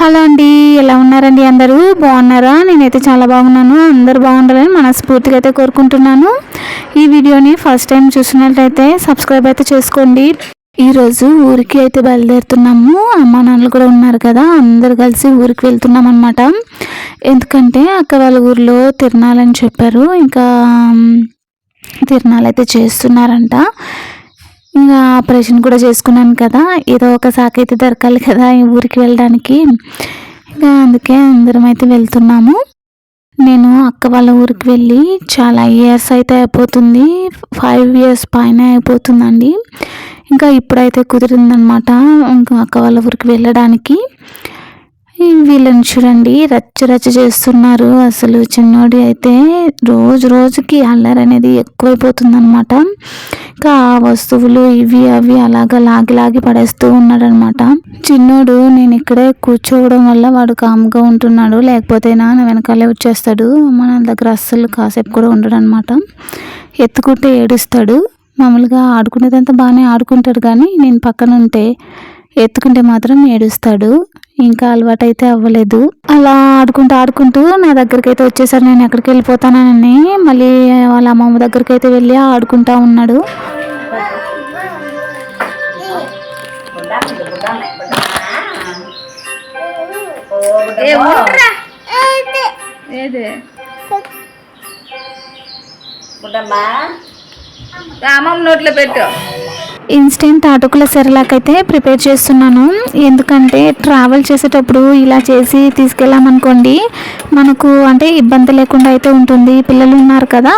Hello అండి ఎలా ఉన్నారండి అందరూ? బాగున్నారా? నేనైతే చాలా బాగున్నాను. అందరూ బాగుండాలని మనస్ఫూర్తిగా అయితే కోరుకుంటున్నాను. ఈ వీడియోని ఫస్ట్ టైం చూసినట్లయితే సబ్స్క్రైబ్ అయితే చేసుకోండి. ఈరోజు ఊరికి అయితే బయలుదేరుతున్నాము. అమ్మ నాన్నలు కూడా ఉన్నారు కదా అందరు కలిసి ఊరికి వెళ్తున్నాం అనమాట ఎందుకంటే అక్క వాళ్ళ ఊర్లో తిరణాలని చెప్పారు. ఇంకా తిరణాలు అయితే చేస్తున్నారంట. ఇంకా ఆపరేషన్ కూడా చేసుకున్నాను కదా. ఏదో ఒక శాఖ అయితే దొరకాలి కదా ఈ ఊరికి వెళ్ళడానికి. ఇంకా అందుకే అందరం అయితే వెళ్తున్నాము. నేను అక్క వాళ్ళ ఊరికి వెళ్ళి చాలా ఇయర్స్ అయితే అయిపోతుంది. ఫైవ్ ఇయర్స్ పైన అయిపోతుందండి. ఇంకా ఇప్పుడైతే కుదిరిందనమాట ఇంకా అక్క వాళ్ళ ఊరికి వెళ్ళడానికి. వీళ్ళని చూడండి రచ్చ రచ్చ చేస్తున్నారు. అసలు చిన్నోడి అయితే రోజు రోజుకి అల్లరి అనేది ఎక్కువైపోతుంది అనమాట ఇంకా ఆ వస్తువులు ఇవి అవి అలాగా లాగి లాగి పడేస్తూ ఉన్నాడనమాట చిన్నోడు నేను ఇక్కడే కూర్చోవడం వల్ల వాడు కామ్గా ఉంటున్నాడు లేకపోతే నా వెనకాలే వచ్చేస్తాడు మన దగ్గర అస్సలు కాసేపు కూడా ఉండడు అనమాట ఎత్తుకుంటే ఏడుస్తాడు. మామూలుగా ఆడుకునేదంతా బాగానే ఆడుకుంటాడు కానీ నేను పక్కన ఉంటే ఎత్తుకుంటే మాత్రం ఏడుస్తాడు. ఇంకా అలవాటు అయితే అవ్వలేదు. అలా ఆడుకుంటూ ఆడుకుంటూ నా దగ్గరికి అయితే వచ్చేసారు నేను ఎక్కడికి వెళ్ళిపోతానని మళ్ళీ వాళ్ళ అమ్మమ్మ దగ్గరికి అయితే వెళ్ళి ఆడుకుంటా ఉన్నాడు. అమ్మమ్మ నోట్లో పెట్టు. ఇన్స్టెంట్ అటుకుల సెరలాక్ అయితే ప్రిపేర్ చేస్తున్నాను. ఎందుకంటే ట్రావెల్ చేసేటప్పుడు ఇలా చేసి తీసుకెళ్ళామనుకోండి మనకు అంటే ఇబ్బంది లేకుండా అయితే ఉంటుంది. పిల్లలు ఉన్నారు కదా.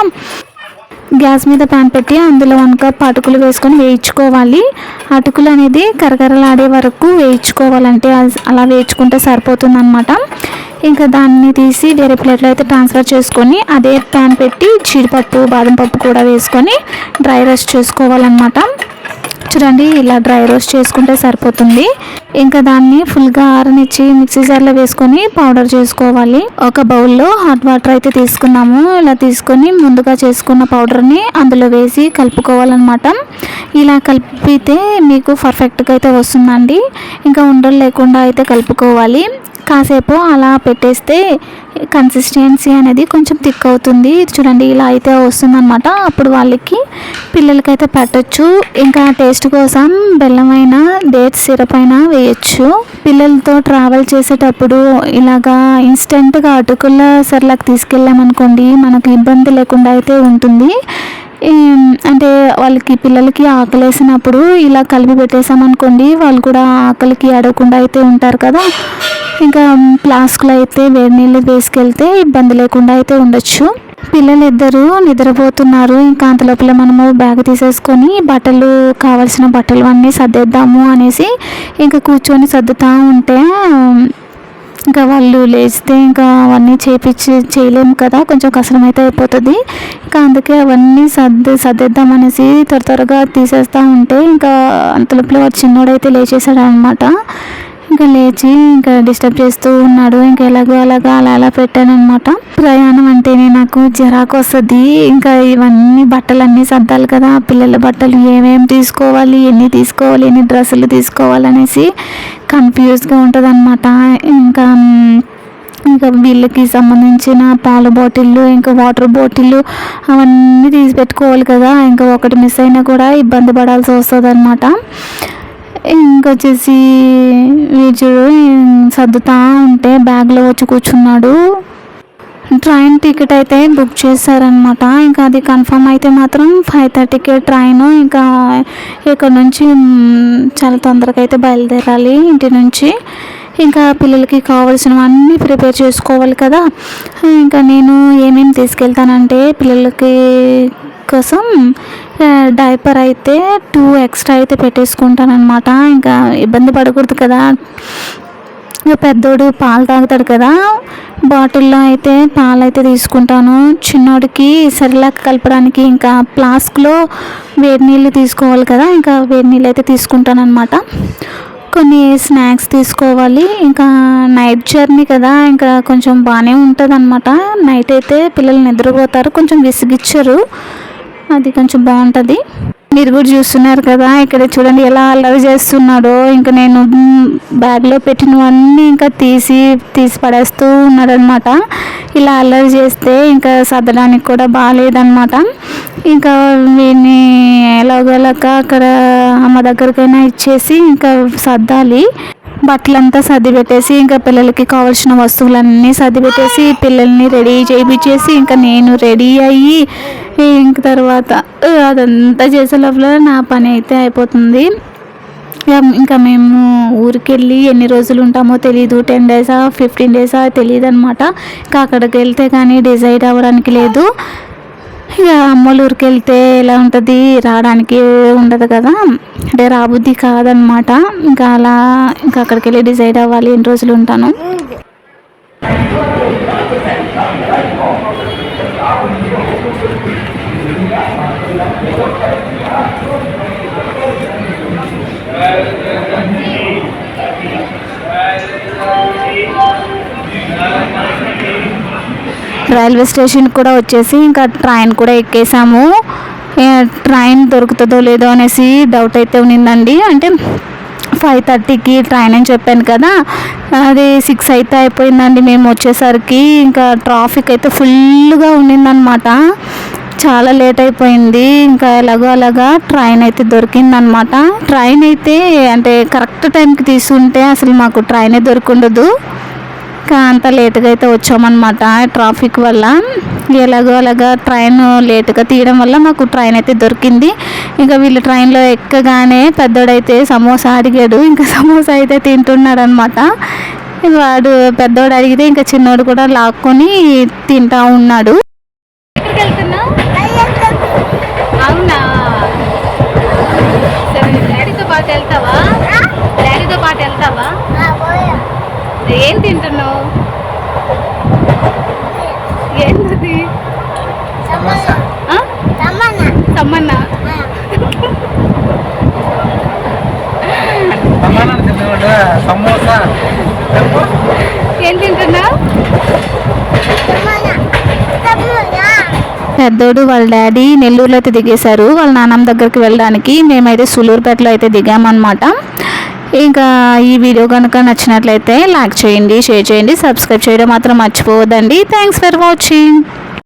గ్యాస్ మీద ప్యాన్ పెట్టి అందులో వన్ కప్ అటుకులు వేసుకొని వేయించుకోవాలి. అటుకులు అనేది కరకరలాడే వరకు వేయించుకోవాలంటే అలా వేయించుకుంటే సరిపోతుంది అనమాట ఇంకా దాన్ని తీసి వేరే ప్లేట్లో అయితే ట్రాన్స్ఫర్ చేసుకొని అదే ప్యాన్ పెట్టి జీడిపప్పు బాదం పప్పు కూడా వేసుకొని డ్రై రోస్ట్ చేసుకోవాలన్నమాట. చూడండి ఇలా డ్రై రోస్ట్ చేసుకుంటే సరిపోతుంది. ఇంకా దాన్ని ఫుల్గా ఆరనిచ్చి మిక్సీ జార్లో వేసుకొని పౌడర్ చేసుకోవాలి. ఒక బౌల్లో హాట్ వాటర్ అయితే తీసుకున్నాము. ఇలా తీసుకొని ముందుగా చేసుకున్న పౌడర్ని అందులో వేసి కలుపుకోవాలన్నమాట. ఇలా కలిపితే మీకు పర్ఫెక్ట్గా అయితే వస్తుందండి. ఇంకా ఉండలు లేకుండా అయితే కలుపుకోవాలి. కాసేపు అలా పెట్టేస్తే కన్సిస్టెన్సీ అనేది కొంచెం థిక్ అవుతుంది. చూడండి ఇలా అయితే వస్తుందన్నమాట. అప్పుడు వాళ్ళకి పిల్లలకైతే పెట్టచ్చు. ఇంకా టేస్ట్ కోసం బెల్లమైన డేట్ సిరప్ అయినా వేయచ్చు. పిల్లలతో ట్రావెల్ చేసేటప్పుడు ఇలాగా ఇన్స్టెంట్గా అటుకుల సర్లకు తీసుకెళ్ళామనుకోండి మనకు ఇబ్బంది లేకుండా అయితే ఉంటుంది. అంటే వాళ్ళకి పిల్లలకి ఆకలేసినప్పుడు ఇలా కలిపి పెట్టేసామనుకోండి వాళ్ళు కూడా ఆకలికి అడగకుండా అయితే ఉంటారు కదా. ఇంకా ఫ్లాస్క్లో అయితే వేడి నీళ్ళు వేసుకెళ్తే ఇబ్బంది లేకుండా అయితే ఉండొచ్చు. పిల్లలు ఇద్దరు నిద్రపోతున్నారు. ఇంకా అంతలోపల మనము బ్యాగ్ తీసేసుకొని బట్టలు కావాల్సిన బట్టలు అన్నీ సర్దేద్దాము అనేసి ఇంకా కూర్చొని సర్దుతూ ఉంటే ఇంకా వాళ్ళు లేచితే ఇంకా అవన్నీ చేపించి చేయలేము కదా కొంచెం కష్టమైతే అయిపోతుంది. ఇంకా అందుకే అవన్నీ సర్ది సర్దిద్దామనేసి త్వర త్వరగా తీసేస్తూ ఉంటే ఇంకా అంతలోపల చిన్నోడైతే లేచేసాడు అనమాట ఇంకా లేచి ఇంకా డిస్టర్బ్ చేస్తూ ఉన్నాడు. ఇంకా ఎలాగో అలాగా అలా అలా పెట్టాను అనమాట ప్రయాణం అంటేనే నాకు జరాకు వస్తుంది. ఇంకా ఇవన్నీ బట్టలు అన్నీ సర్దాలి కదా. పిల్లల బట్టలు ఏమేమి తీసుకోవాలి ఎన్ని తీసుకోవాలి ఎన్ని డ్రెస్సులు తీసుకోవాలనేసి కన్ఫ్యూజ్గా ఉంటుంది అనమాట ఇంకా ఇంకా వీళ్ళకి సంబంధించిన పాల బాటిళ్ళు ఇంకా వాటర్ బాటిళ్ళు అవన్నీ తీసి పెట్టుకోవాలి కదా. ఇంకా ఒకటి మిస్ అయినా కూడా ఇబ్బంది పడాల్సి వస్తుంది అనమాట ఇంకొచ్చేసి వీచుడు సర్దుతా ఉంటే బ్యాగ్లో వచ్చి కూర్చున్నాడు. ట్రైన్ టికెట్ అయితే బుక్ చేశారనమాట ఇంకా అది కన్ఫర్మ్ అయితే మాత్రం ఫైవ్ థర్టీకే ట్రైన్. ఇంకా ఇక్కడ నుంచి చాలా తొందరగా అయితే బయలుదేరాలి ఇంటి నుంచి. ఇంకా పిల్లలకి కావాల్సినవన్నీ ప్రిపేర్ చేసుకోవాలి కదా. ఇంకా నేను ఏమేమి తీసుకెళ్తానంటే పిల్లలకి కోసం డైపర్ అయితే టూ ఎక్స్ట్రా అయితే పెట్టేసుకుంటానమాట ఇంకా ఇబ్బంది పడకూడదు కదా. పెద్దోడు పాలు తాగుతాడు కదా. బాటిల్లో అయితే పాలు అయితే తీసుకుంటాను. చిన్నోడికి సరిలాక్ కలపడానికి ఇంకా ఫ్లాస్క్లో వేడి నీళ్ళు తీసుకోవాలి కదా. ఇంకా వేడి నీళ్ళు అయితే తీసుకుంటాను అనమాట కొన్ని స్నాక్స్ తీసుకోవాలి. ఇంకా నైట్ జర్నీ కదా. ఇంకా కొంచెం బాగానే ఉంటుంది అనమాట నైట్ అయితే పిల్లలు నిద్రపోతారు. కొంచెం విసిగిచ్చారు. అది కొంచెం బాగుంటుంది. మీరు కూడా చూస్తున్నారు కదా ఇక్కడ చూడండి ఎలా అల్లరి చేస్తున్నాడో. ఇంకా నేను బ్యాగ్లో పెట్టినవన్నీ ఇంకా తీసి తీసి పడేస్తూ ఉన్నాడనమాట ఇలా అల్లరి చేస్తే ఇంకా సర్దడానికి కూడా బాగాలేదనమాట ఇంకా వీడిని ఎలాగోలాక అక్కడ అమ్మ దగ్గరికైనా ఇచ్చేసి ఇంకా సర్దాలి. బట్టలంతా సర్ది పెట్టేసి ఇంకా పిల్లలకి కావాల్సిన వస్తువులన్నీ సర్ది పెట్టేసి పిల్లల్ని రెడీ చేయించేసి ఇంకా నేను రెడీ అయ్యి ఇంక తర్వాత అదంతా చేసే లోపల నా పని అయితే అయిపోతుంది. ఇంకా మేము ఊరికి వెళ్ళి ఎన్ని రోజులు ఉంటామో తెలియదు టెన్ డేసా ఫిఫ్టీన్ డేసా తెలియదు అనమాట ఇంకా అక్కడికి వెళ్తే కానీ డిసైడ్ అవ్వడానికి లేదు. ఇక అమ్మోళ్ళ వెళ్తే ఎలా ఉంటుంది? రావడానికి ఉండదు కదా. అంటే రాబుద్ది కాదనమాట. ఇంకా అలా ఇంకా అక్కడికి వెళ్ళి డిసైడ్ అవ్వాలి. ఎన్ని రోజులు ఉంటాను? రైల్వే స్టేషన్ కూడా వచ్చేసి ఇంకా ట్రైన్ కూడా ఎక్కేసాము. ట్రైన్ దొరుకుతుందో లేదో అనేసి డౌట్ అయితే ఉన్నిందండి. అంటే ఫైవ్ థర్టీకి ట్రైన్ అని చెప్పాను కదా అది సిక్స్ అయితే అయిపోయిందండి మేము వచ్చేసరికి. ఇంకా ట్రాఫిక్ అయితే ఫుల్గా ఉన్నిందనమాట. చాలా లేట్ అయిపోయింది. ఇంకా ఎలాగో అలాగా ట్రైన్ అయితే దొరికిందనమాట. ట్రైన్ అయితే అంటే కరెక్ట్ టైంకి తీసుకుంటే అసలు మాకు ట్రైనే దొరికుండదు. ఇంకా అంత లేట్గా అయితే వచ్చామన్నమాట ట్రాఫిక్ వల్ల. ఎలాగో అలాగా ట్రైన్ లేట్గా తీయడం వల్ల మాకు ట్రైన్ అయితే దొరికింది. ఇంకా వీళ్ళు ట్రైన్లో ఎక్కగానే పెద్దోడైతే సమోసా అడిగాడు. ఇంకా సమోసా అయితే తింటున్నాడు అనమాట వాడు పెద్దోడు అడిగితే ఇంకా చిన్నోడు కూడా లాక్కొని తింటా ఉన్నాడు. పెద్దోడు వాళ్ళ డాడీ నెల్లూరులో అయితే దిగేశారు. వాళ్ళ నాన్నమ్మ దగ్గరికి వెళ్ళడానికి మేమైతే సులూరుపేటలో అయితే దిగామన్నమాట. ఇంకా ఈ వీడియో కనుక నచ్చినట్లయితే లైక్ చేయండి షేర్ చేయండి సబ్స్క్రైబ్ చేయడం మాత్రం మర్చిపోవద్దండి. Thanks for watching